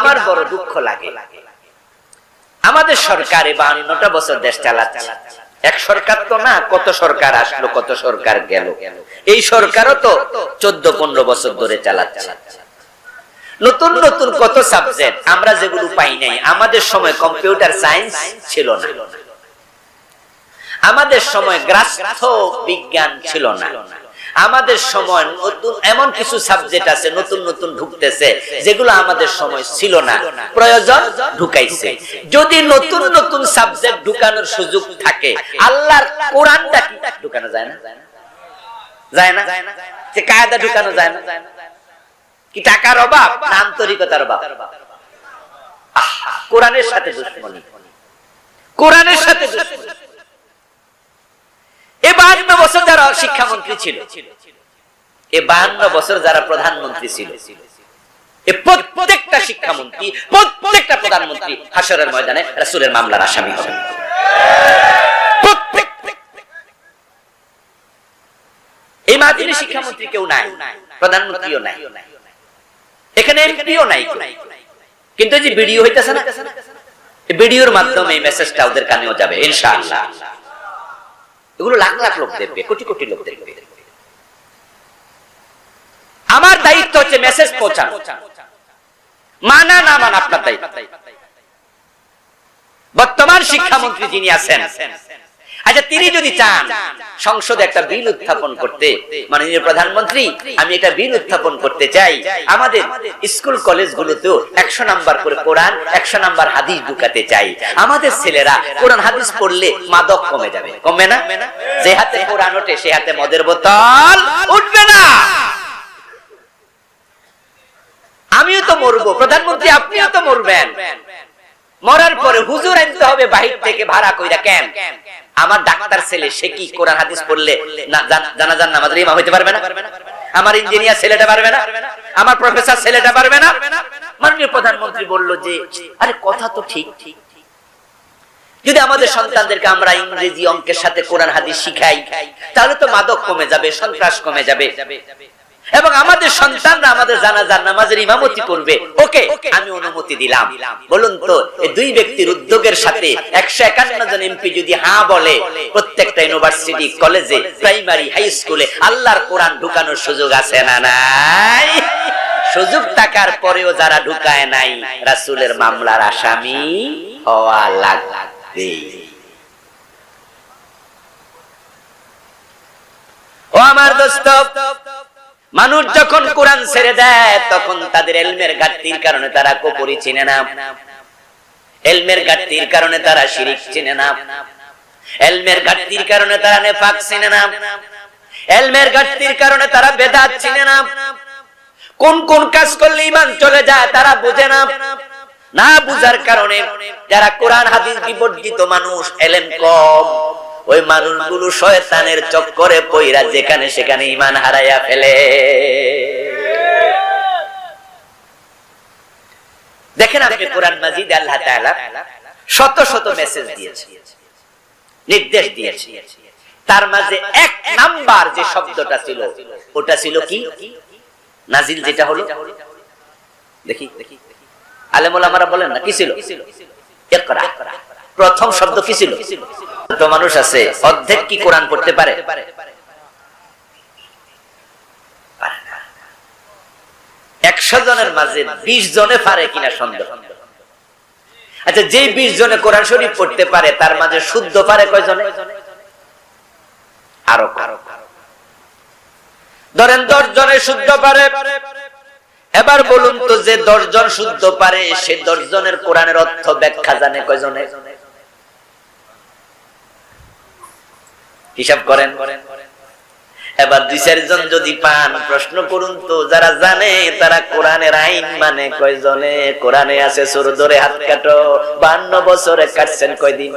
আমার বড় দুঃখ লাগে। আমাদের সরকারে বাহান্নটা বছর দেশ চালাচ্ছে। এক সরকার তো না, কত সরকার আসলো, কত সরকার গেল। এই সরকারও তো চোদ্দ, পনেরো বছর ধরে চালাচ্ছে। নতুন নতুন কত সাবজেক্ট আমরা যেগুলো পাই নাই, আমাদের সময় কম্পিউটার সায়েন্স ছিল না। আমাদের সময় গ্রাস্য বিজ্ঞান ছিল না। আমাদের সময় নতুন, এমন কিছু সাবজেক্ট আছে নতুন নতুন ঢুকতেছে, যেগুলো আমাদের সময় ছিল না। প্রয়োজন ঢুকাইছে। যদি নতুন নতুন সাবজেক্ট ঢুকানোর সুযোগ থাকে, আল্লাহর কোরআনটা কি? ঢুকানো যায় না? যায় না? যে কায়দা ঢুকানো যায় না? কি টাকার অভাব আন্তরিকতার অভাব? কোরআনের সাথে দুশ্মনী। কোরআনের সাথে দুশ্মনী। এ বাহান্ন বছর যারা শিক্ষামন্ত্রী ছিল বাহান্ন বছর যারা প্রধানমন্ত্রী ছিল প্রত্যেকটা শিক্ষামন্ত্রী, প্রত্যেকটা প্রধানমন্ত্রী হাসরের ময়দানে রাসূলের মামলার আসামি হবে। এই মাদিনী শিক্ষামন্ত্রী কেউ নাই, প্রধানমন্ত্রীও নাই। এখানে এমপিও নাই কিন্তু যে ভিডিও হইতেছে না ভিডিওর মাধ্যমে এই মেসেজটা ওদের কানেও যাবে, ইনশাআল্লাহ। এগুলো লাখ লাখ লোক দেখবে কোটি কোটি লোক দেখবে আমার দায়িত্ব হচ্ছে মেসেজ পৌঁছানো। মানা না মানা আপনার দায়িত্ব। বর্তমান শিক্ষামন্ত্রী যিনি আছেন আচ্ছা তিনি যদি চান সংসদে একটা বিল উত্থাপন করতে মাননীয় প্রধানমন্ত্রী আমি এটা বিল উত্থাপন করতে চাই। আমাদের স্কুল কলেজগুলোতেও একশো নাম্বার করে কোরআন একশো নাম্বার হাদিস ঢুকাতে চাই। আমাদের ছেলেরা কোরআন হাদিস পড়লে মাদক কমে যাবে। কমবে না? যে হাতে কোরআন ওঠে সে হাতে মদের বোতল। উঠবে না! আমিও তো মরবো। প্রধানমন্ত্রী আপনিও তো মরবেন। মরার পরে হুজুর আনতে হবে বাহির থেকে ভাড়া কইরা কেন আমার ডাক্তার ছেলে, সে কি কোরআন হাদিস পড়লে জান- জানাজার নামাজের ইমাম হইতে পারবে না? আমার ইঞ্জিনিয়ার ছেলেটা পারবে না? আমার প্রফেসর ছেলেটা পারবে না? মাননীয় প্রধানমন্ত্রী বলল যে, আরে কথা তো ঠিক। যদি আমাদের সন্তানদেরকে আমরা ইংরেজি অঙ্কের সাথে কোরআন হাদিস শিখাই, তাহলে তো মাদক কমে যাবে, সন্ত্রাস কমে যাবে। এবং আমাদের সন্তানরা আমাদের জানাজার নামাজের ইমামতি করবে। ওকে, আমি অনুমতি দিলাম। বলুন তো দুই ব্যক্তির উদ্যোগের সাথে একশো একান্ন জন এমপি যদি হ্যাঁ বলে, প্রত্যেকটা ইউনিভার্সিটি, কলেজে, প্রাইমারি, হাই স্কুলে আল্লাহর কোরআন ঢুকানোর সুযোগ আছে না নাই? সুযোগ থাকার পরেও যারা ঢুকায় নাই, রাসূলের মামলার আসামি হওয়া লাগবে। ও আমার দোস্ত মানুষ যখন কোরআন ছেড়ে দেয়, তখন তাদের এলমের ঘাটতির কারণে তারা কপুরি চিনে না। এলমের ঘাটতির কারণে তারা শিরিক চিনে না। এলমের ঘাটতির কারণে তারা নেফাক চিনে না। এলমের ঘাটতির কারণে তারা বেদাত চিনে না। কোন কোন কাজ করলে ইমান চলে যায় তারা বুঝে না। না বুঝার কারণে যারা কোরআন, হাদিস বিবর্জিত মানুষ, এলেম কম। ওই মানুষগুলো শয়তানের চক্করে পইরা যেখানে সেখানে ইমান হারাইয়া ফেলে। দেখেন আপনি কোরআন মাজিদ আল্লাহ শত শত মেসেজ দিয়েছে, নির্দেশ দিয়েছে। তার মাঝে এক নাম্বার যে শব্দটা ছিল, ওটা ছিল কি? নাজিল যেটা হলো? দেখি আলেমুল আমারা বলেন না, কি ছিল? প্রথম শব্দ কি ছিল? মানুষ আছে? অর্ধেক কি কোরআন পড়তে পারে? একশো জনের মাঝে বিশ জনে পারে কিনা সন্দেহ। আচ্ছা যে বিশ জনে কোরআন শরীফ পড়তে পারে, তার মাঝে শুদ্ধ পারে কয়জনে? আরও ধরেন দশ জনে শুদ্ধ পারে। এবার বলুন তো, যে দশজন শুদ্ধ পারে, সে দশজনের কোরআনের অর্থ ব্যাখ্যা জানে কয়জনে? হিসাব করেন। এবার দুই চারজন যদি পান, প্রশ্ন করুন তো, যারা জানে তারা কোরআনের আইন মানে কয়জনে? কোরআনে আছে সুর ধরে হাত কাটো, বান্ন বছরে কাটছেন কয়দিন?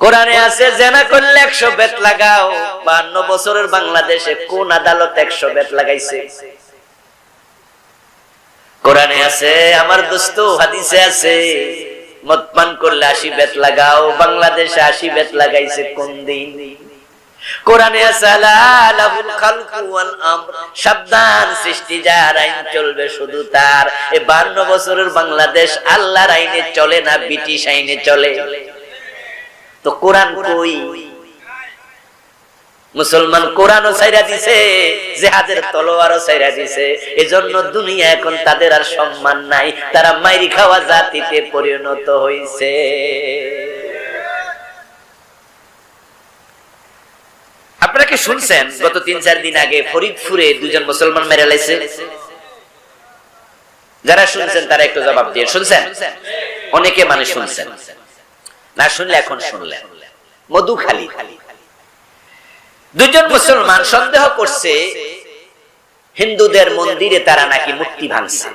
কোরআনে আছে, জেনা করলে একশো বেত লাগাও, বান্ন বছরের বাংলাদেশে কোন আদালত একশো বেত লাগাইছে? কোরআনে আছে, আমার দোস্ত, হাদিসে আছে মদ করলে আশি বেত লাগাও, বাংলাদেশে আশি বেত লাগাইছে কোন দিন? কোরআনে সালালাহুল খালকু ওয়াল আমর। সাবধান, সৃষ্টি যার আইন চলবে শুধু তার। এই 52 বছরের বাংলাদেশ আল্লাহর আইনে চলে না, ব্রিটিশ আইনে চলে। তো কোরআন কই? মুসলমান কোরআনও ছাইরা দিছে, জেহাদের তলোয়ারও ছাইরা দিছে। এজন্য দুনিয়া এখন তাদের আর সম্মান নাই, তারা মাইরি খাওয়া জাতিতে পরিণত হইছে। আপনারা কি শুনছেন, গত তিন চার দিন আগে ফরিদপুরে দুজন মুসলমান মেরে লাইছে? যারা শুনছেন, তারা একটু জবাব দিয়ে শুনছেন? অনেকে মানে শুনছেন। না শুনলে এখন শুনলেন। মধু খালি খালি দুজন মুসলমান সন্দেহ করছে হিন্দুদের মন্দিরে তারা নাকি মূর্তি ভাঙছে।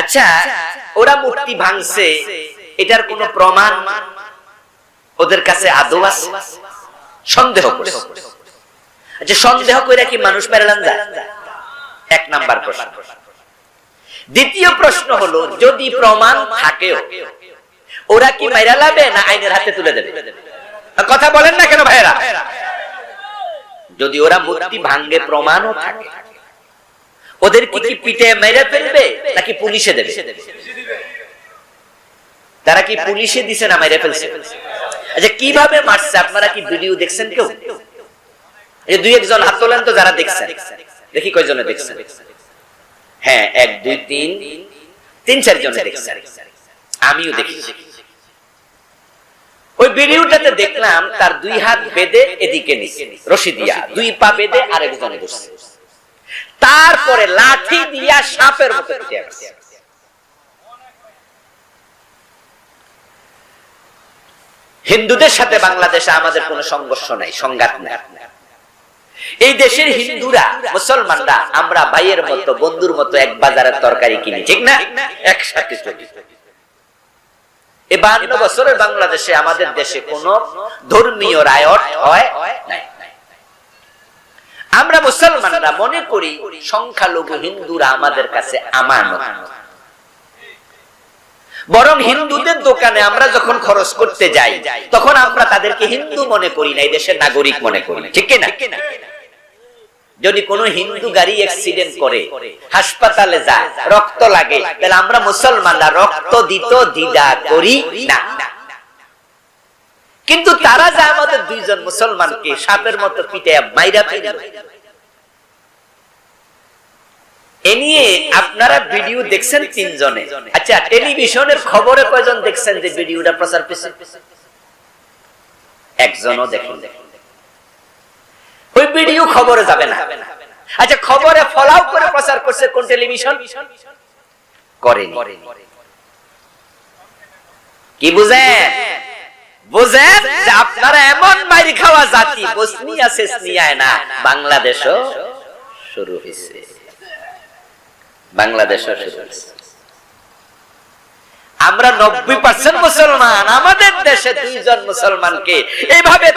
আচ্ছা ওরা মূর্তি ভাঙছে, এটার কোন প্রমাণ ওদের কাছে আদৌ আছে? সন্দেহ করছে। আচ্ছা সন্দেহ করে কি মানুষ মেরালান যায়? এক নাম্বার প্রশ্ন। দ্বিতীয় প্রশ্ন হলো, যদি প্রমাণ থাকেও, ওরা কি মেরা লাবে না আইনের হাতে তুলে দেবে? কথা বলেন না কেন ভাইরা যদি ওরা মূর্তি ভাঙ্গে প্রমাণও থাকে ওদের কি কি পিঠে মেরে ফেলবে নাকি পুলিশে দেবে? তারা কি পুলিশে দিছে না মেরে ফেলছে? আচ্ছা কীভাবে মারছে? আপনারা কি ভিডিও দেখছেন কেউ? এই দুই একজন হাত তোলেন তো যারা দেখছেন দেখি কয়জনে দেখছেন হ্যাঁ এক দুই তিন তিন চার জনে দেখছেন আমিও দেখেছি ওই ভিডিওটাতে দেখলাম তার দুই হাত বেঁধে এদিকে নিচে রশি দিয়া দুই পা বেঁধে আরেকজনে বসছে। তারপরে লাঠি দিয়া সাপের মতো। হিন্দুদের সাথে বাংলাদেশে আমাদের কোনো সংঘর্ষ নাই, সংঘাত নাই। এই দেশের হিন্দুরা, মুসলমানরা, আমরা ভাইয়ের মতো, বন্ধুর মতো এক বাজারের তরকারি কিনি, ঠিক না? একসাথে চলি। বছরের বাংলাদেশে আমাদের দেশে ধর্মীয় রায়ট হয় আমরা মুসলমানরা মনে করি সংখ্যালঘু হিন্দুরা আমাদের কাছে আমানত। বরং হিন্দুদের দোকানে আমরা যখন খরচ করতে যাই, তখন আমরা তাদেরকে হিন্দু মনে করি না, এই দেশের নাগরিক মনে করি। ঠিক না যদি কোন হিন্দু গাড়ি অ্যাক্সিডেন্ট করে, হাসপাতালে যায়, রক্ত লাগে, তাহলে আমরা মুসলমানরা রক্ত দিত দ্বিধা করি না। কিন্তু তারা যা আমাদের দুইজন মুসলমানকে সাপের মতো আপনারা ভিডিও দেখছেন তিনজনে। আচ্ছা টেলিভিশনের খবরে কয়জন দেখছেন যে ভিডিওটা প্রচার পেয়েছে? একজনও দেখুন ওই ভিডিও খবরে যাবে না। আচ্ছা খবরে ফলাও করে প্রচার করছে কোন টেলিভিশন করেনি। কি বুঝেন? বুঝেন যে আপনারা এমন মাইরি খাওয়া জাতি, বসনিয়া শেষনিয়ায় না, বাংলাদেশও শুরু হয়েছে। বাংলাদেশও শুরু হয়েছে। আমরা নব্বই পার্সেন্ট মুসলমান, আমাদের দেশে দুইজন মুসলমানকে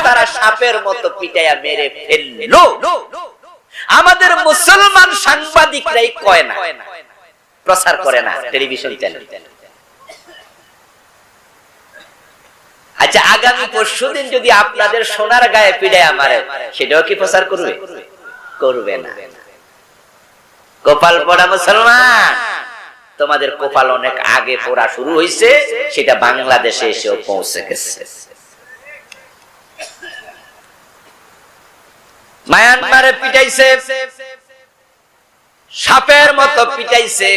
তারা সাপের মতো পিটাইয়া মেরে ফেলল। আমাদের মুসলমান সাংবাদিকরাই কয় না, প্রচার করে না টেলিভিশন চ্যানেল। আচ্ছা আগামী পরশু দিন যদি আপনাদের সোনার গায়ে পিড়ায় মারে, সেটাও কি প্রচার করবে? করবে না। কপাল পড়া মুসলমান। তোমাদের কপাল অনেক আগে পড়া শুরু হয়েছে সেটা বাংলাদেশে এসেও পৌঁছে গেছে। মায়ানমারে পিটাইছে, সাপের মতো পিটাইছে,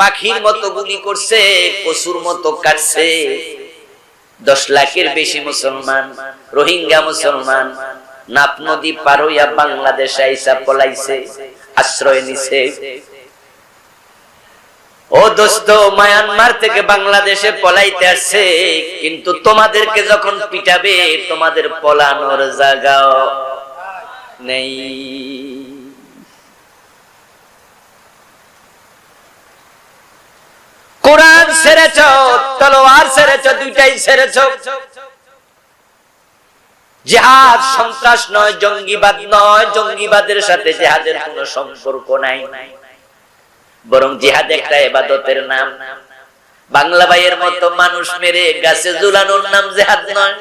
পাখির মতো গুলি করছে পশুর মতো কাটছে। দশ লাখের বেশি মুসলমান, রোহিঙ্গা মুসলমান, নাপ নদী পার হইয়া বাংলাদেশ আইসা পলাইছে, আশ্রয় নিছে। ও দোস্ত, মায়ানমার থেকে বাংলাদেশে পলাইতে আসছে, কিন্তু তোমাদেরকে যখন পিটাবে, তোমাদের পলানোর জায়গাও নেই। কোরআন সেরেছ, তলোয়ার সেরেছ, দুইটাই সেরেছ। জেহাদ সন্ত্রাস নয়, জঙ্গিবাদ নয়, জঙ্গিবাদের সাথে জেহাদের কোনো সম্পর্ক নাই। নাই বরং জিহাদ একটা এবাদতের নাম। বাংলা ভাইয়ের মতো মানুষ মেরে গাছে ঝুলানোর নাম জেহাদ নয়।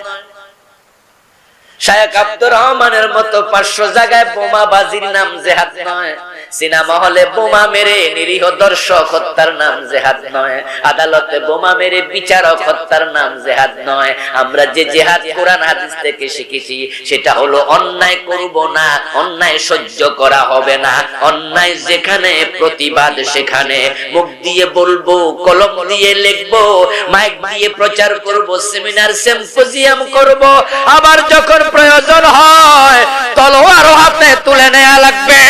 শায়ক আব্দুর রহমানের মতো পাঁচশো জায়গায় বোমা বাজির নাম জেহাদ নয়। সিনেমা হলে বোমা মেরে নিরীহ দর্শক হত্যার নাম জেহাদ নয়। আদালতে বোমা মেরে বিচারক হত্যার নাম জেহাদ নয়। আমরা যে জেহাদ কোরআন হাদিস থেকে শিখেছি, সেটা হলো অন্যায় করব না, অন্যায় সহ্য করা হবে না। অন্যায় যেখানে, প্রতিবাদ সেখানে। মুখ দিয়ে বলব, কলম দিয়ে লিখব, মাইক দিয়ে প্রচার করব, সেমিনার, সিম্পোজিয়াম করব। আবার যখন প্রয়োজন হয় তলোয়ার হাতে তুলে নেওয়া লাগবে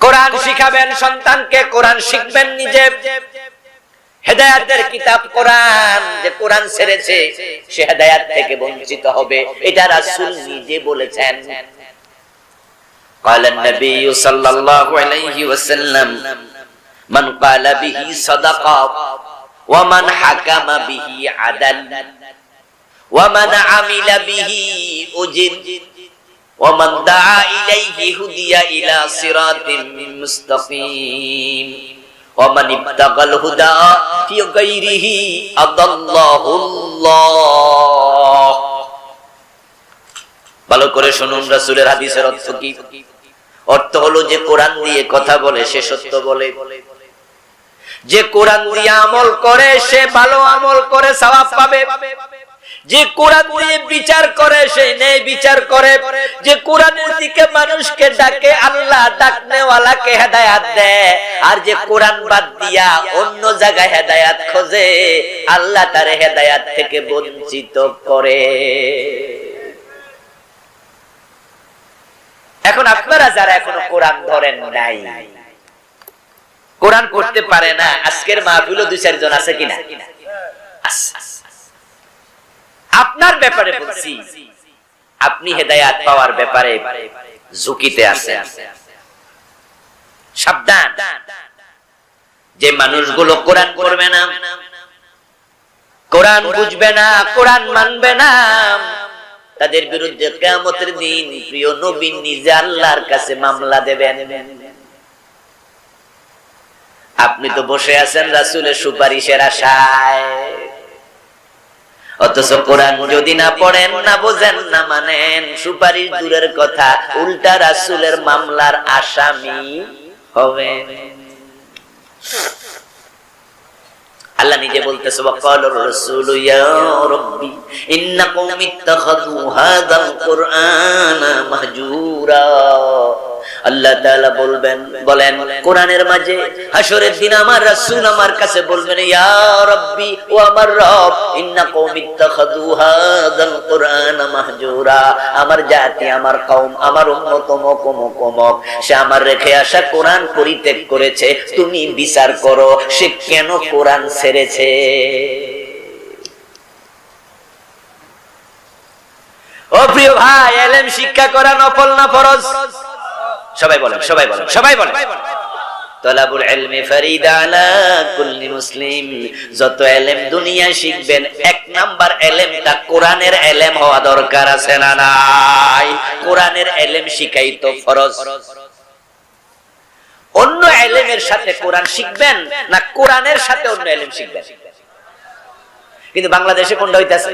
কোরআন শিখাবেন সন্তানকে কোরআন শিখবেন নিজে হেদায়াতের কিতাব কোরআন যে কোরআন ছেড়েছে সে হেদায়াত থেকে বঞ্চিত হবে এটা রাসূল নিজে বলেছেন قال النبي صلى الله عليه وسلم মান ক্বালা বিহি ওয়া মান হাকামা বিহি আদাল ওয়া মান আমিলা বিহি উজির ওয়া মান দাআ ইলাইহি হুদিয়া ইলা সিরাতিন মুস্তাকিম ওয়া মান ইবতাগাল হুদা ফি গায়রিহি ভালো করে শুনুন রাসূলের হাদিসের অর্থ কি? অর্থ হলো যে কোরআন দিয়ে কথা বলে, সে সত্য বলে। যে কোরআন দিয়ে আমল করে, সে ভালো আমল করে সওয়াব পাবে। যে কোরআন দিয়ে বিচার করে সেই নেই বিচার করে। যে কোরআনের দিকে মানুষকে ডাকে, আল্লাহ ডাকনেওয়ালাকে হেদায়াত দেয়। আর যে কোরআন বাদ দিয়া অন্য জায়গায় হেদায়াত খোঁজে, আল্লাহ তার হেদায়াত থেকে বঞ্চিত করে। এখন আপনারা যারা এখনও কোরআন ধরেন নাই কোরআন করতে পারে না। আজকের মাহফিলও দুই চারজন আছে কিনা? আপনার ব্যাপারে বলছি, আপনি হেদায়াত পাওয়ার ব্যাপারে ঝুঁকিতে আছেন। সাবধান। যে মানুষগুলো কোরআন করবে না, কোরআন বুঝবে না, কোরআন মানবে না, তাদের বিরুদ্ধে কেয়ামতের দিন প্রিয় নবীন নিজে আল্লাহর কাছে মামলা দেবেন। আপনি তো বসে আছেন রাসুলের সুপারিশের আশায়। অথচ কোরআন যদি না পড়েন, না বোঝেন, না মানেন, সুপারিশ দূরের কথা, উল্টা রাসুলের মামলার আসামি হবেন আল্লাহ নিজে বলতেছে, ওয়াকাল রাসূলু ইয়া রাব্বি ইন্না কওমি ইত্তাখাযু হাযাল কুরআনা মাহজুরা। আল্লাহ বলবেন, বলেন, কোরআনের মাঝে হাসরের দিন আমার রাসূল আমার কাছে বলবেন ও আমার রব আমার জাতি, আমার আমার সে আমার রেখে আসা কোরআন পরিত্যাগ করেছে। তুমি বিচার করো, সে কেন কোরআন ছেড়েছে? ও প্রিয় ভাই শিক্ষা করা নফল না ফরজ? সবাই বলেন সবাই বলেন সবাই বলেন। তলাবুল কুল্লি মুসলিম। যত দুনিয়া শিখবেন, এক নাম্বার কোরআনের হওয়া দরকার আছে না নাই? কোরআনের শিখাই তো ফরজ। অন্য এলেমের সাথে কোরআন শিখবেন না কোরআনের সাথে অন্য এলেম শিখবেন? কিন্তু বাংলাদেশে কোনটা হইতাছে?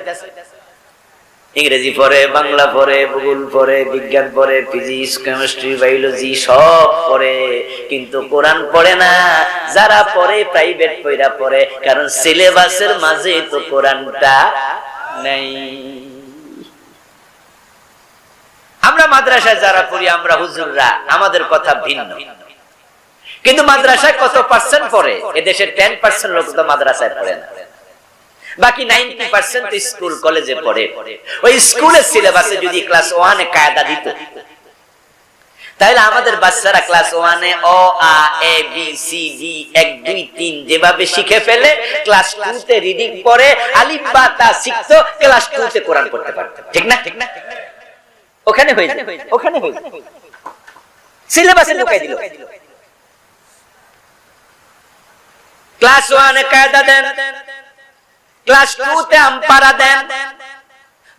ইংরেজি পড়ে, বাংলা পড়ে, ভূগোল পড়ে, বিজ্ঞান পড়ে, ফিজিক্স, কেমিস্ট্রি, বায়োলজি সব পড়ে। কিন্তু কোরআন পড়ে না, যারা পড়ে প্রাইভেট পড়া পড়ে, কারণ সিলেবাসের মাঝে তো কোরআনটা নেই। আমরা মাদ্রাসায় যারা পড়ি, আমরা হুজুররা, আমাদের কথা ভিন্ন। কিন্তু মাদ্রাসায় কত পার্সেন্ট পড়ে? এদেশের টেন পার্সেন্ট লোক তো মাদ্রাসায় পড়ে না। বাকি নাইনটি পার্সেন্ট স্কুল কলেজে পড়ে। ওই স্কুলের সিলেবাসে যদি ক্লাস ওয়ানে কায়দা দিত। তাহলে আমাদের বাচ্চারা ক্লাস ওয়ানে অ আ এ বি সি ডি এক দুই তিন যেভাবে শিখে ফেলে ক্লাস টু তে রিডিং করে আলিফ বা তা শিখতো ক্লাস টু তে কোরআন পড়তে পারতো। ঠিক না? ঠিক না? ওখানে হয়ে যায়। ওখানে হয়ে যায়। সিলেবাসে ঢুকাই দিল। ক্লাস ওয়ানে কায়দা দেন। ক্লাস টু তে আমপারা দেন।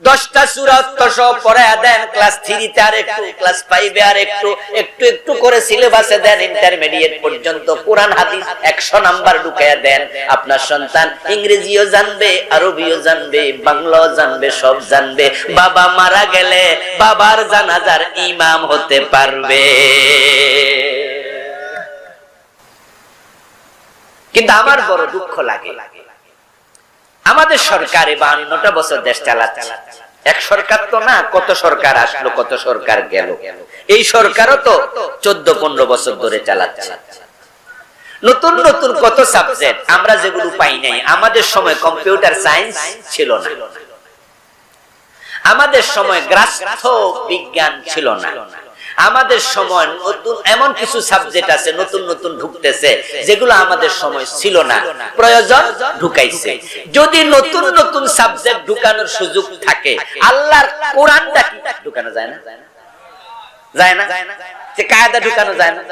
দশটা সুরত সব পড়ায় দেন। ক্লাস থ্রিতে আর একটু ক্লাস ফাইভে আর একটু একটু একটু করে সিলেবাসে দেন। ইন্টারমিডিয়েট পর্যন্ত কোরআন হাদিস একশো নাম্বার ঢুকাইয়া দেন। আপনার সন্তান ইংরেজিও জানবে আরবিও জানবে বাংলাও জানবে সব জানবে। বাবা মারা গেলে বাবার জানাজার ইমাম হতে পারবে। কিন্তু আমার বড় দুঃখ লাগে লাগে। আমাদের সরকারে বাহান্নটা বছর দেশ চালাচ্ছে। এক সরকার তো না, কত সরকার আসলো, কত সরকার গেল। এই সরকারও তো চোদ্দ, পনেরো বছর ধরে চালাচ্ছে। নতুন নতুন কত সাবজেক্ট আমরা যেগুলো পাই নাই, আমাদের সময় কম্পিউটার সায়েন্স ছিল না। আমাদের সময় গ্রাস্য বিজ্ঞান ছিল না। আমাদের সময় নতুন, এমন কিছু সাবজেক্ট আছে নতুন নতুন ঢুকতেছে, যেগুলো আমাদের সময় ছিল না। প্রয়োজন ঢুকাইছে। যদি নতুন নতুন সাবজেক্ট ঢুকানোর সুযোগ থাকে, আল্লাহর কোরআনটা কি? ঢুকানো যায় না? যায় না? যে কায়দা ঢুকানো যায় না?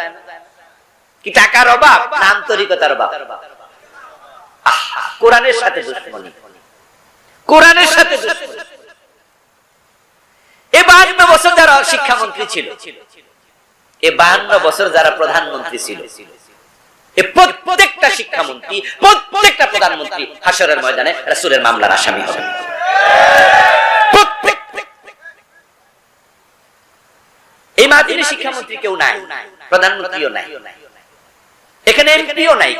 কি টাকার অভাব না আন্তরিকতার অভাব? কোরআনের সাথে দুশ্মনী। কোরআনের সাথে দুশ্মনী। বাহান্ন বছর যারা শিক্ষামন্ত্রী ছিল, এ বাহান্ন বছর যারা প্রধানমন্ত্রী ছিল প্রত্যেকটা শিক্ষামন্ত্রী, প্রত্যেকটা প্রধানমন্ত্রী হাসরের ময়দানে রাসূলের মামলার আসামি হবে। এই মাদিনী শিক্ষামন্ত্রী কেউ নাই, প্রধানমন্ত্রীও নাই। এখানে এমপিও নাই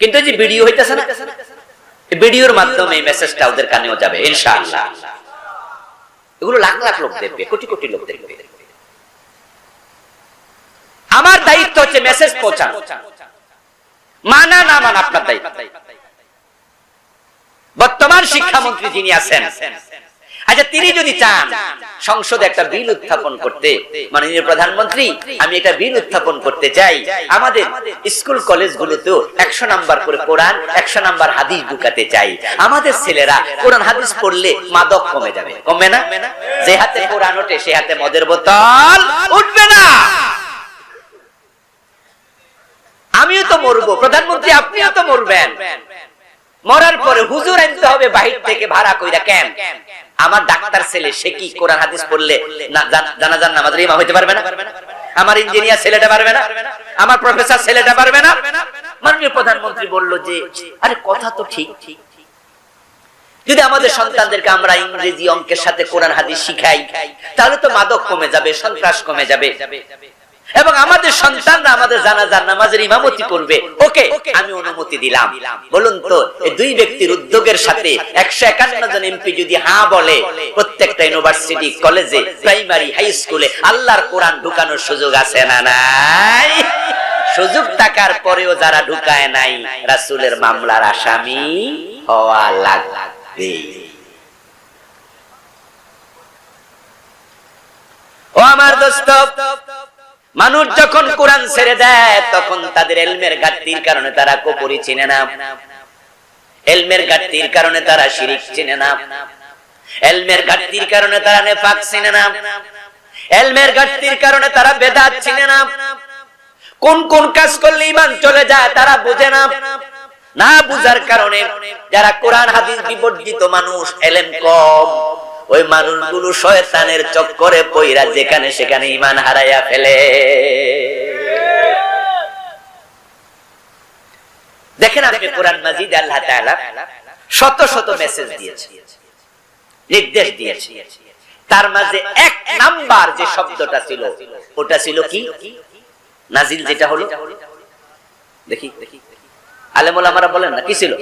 কিন্তু যে ভিডিও হইতেছে না ভিডিওর মাধ্যমে এই মেসেজটা ওদের কানেও যাবে, ইনশাআল্লাহ। এগুলো লাখ লাখ লোক দেখবে কোটি কোটি লোক দেখবে। আমার দায়িত্ব হচ্ছে মেসেজ পৌঁছানো। মানা না মানা আপনার দায়িত্ব। বর্তমান শিক্ষামন্ত্রী যিনি আছেন আচ্ছা তিনি যদি চান সংসদে একটা বিল উত্থাপন করতে মাননীয় প্রধানমন্ত্রী আমি এটা বিল উত্থাপন করতে চাই। আমাদের স্কুল কলেজগুলোতেও একশো নাম্বার করে কোরআন একশো নাম্বার হাদিস ঢুকাতে চাই। আমাদের ছেলেরা কোরআন হাদিস পড়লে মাদক কমে যাবে। কমবে না? যে হাতে কোরআন ওঠে সে হাতে মদের বোতল উঠবে না। আমিও তো মরবো। প্রধানমন্ত্রী আপনিও তো মরবেন। মরার পরে হুজুর আনতে হবে বাহির থেকে ভাড়া কইরা কেন আমার ডাক্তার ছেলে, সে কি কোরআন হাদিস পড়লে জান- জানাজার নামাজের ইমাম হইতে পারবে না? আমার ইঞ্জিনিয়ার ছেলেটা পারবে না? আমার প্রফেসর ছেলেটা পারবে না? মাননীয় প্রধানমন্ত্রী বলল যে, আরে কথা তো ঠিক। যদি আমাদের সন্তানদেরকে আমরা ইংরেজি অঙ্কের সাথে কোরআন হাদিস শিখাই, তাহলে তো মাদক কমে যাবে, সন্ত্রাস কমে যাবে। এবং আমাদের সন্তানরা আমাদের জানাজার নামাজের ইমামতি করবে। ওকে, আমি অনুমতি দিলাম। বলুন তো দুই ব্যক্তির উদ্যোগের সাথে একশো একান্ন জন এমপি যদি হ্যাঁ বলে, প্রত্যেকটা ইউনিভার্সিটি, কলেজে, প্রাইমারি, হাই স্কুলে আল্লাহর কোরআন ঢুকানোর সুযোগ আছে না নাই? সুযোগ থাকার পরেও যারা ঢুকায় নাই, রাসূলের মামলার আসামি হওয়া লাগবে। ও আমার দোস্ত মানুষ যখন কোরআন ছেড়ে দেয়, তখন তাদের এলমের ঘাটতির কারণে তারা কপুরি চিনে না। এলমের ঘাটতির কারণে তারা শিরিক চিনে না। এলমের ঘাটতির কারণে তারা নেফাক চিনে না। এলমের ঘাটতির কারণে তারা বেদাত চিনে না। কোন কোন কাজ করলে ইমান চলে যায় তারা বুঝে না। না বুঝার কারণে যারা কোরআন, হাদিস বিবর্জিত মানুষ, এলেম কম। ওই মানুষগুলো শয়তানের চক্করে পইরা যেখানে সেখানে ইমান হারাইয়া ফেলে। দেখেন আপনি কোরআন মাজিদ, আল্লাহ তাআলা শত শত মেসেজ দিয়েছে, নির্দেশ দিয়েছে। তার মাঝে এক নাম্বার যে শব্দটা ছিল, ওটা ছিল কি? নাজিল যেটা হলো? দেখি দেখি আলেমুল আমরা বলেন না, কি ছিল?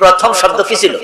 প্রথম শব্দ কি ছিল?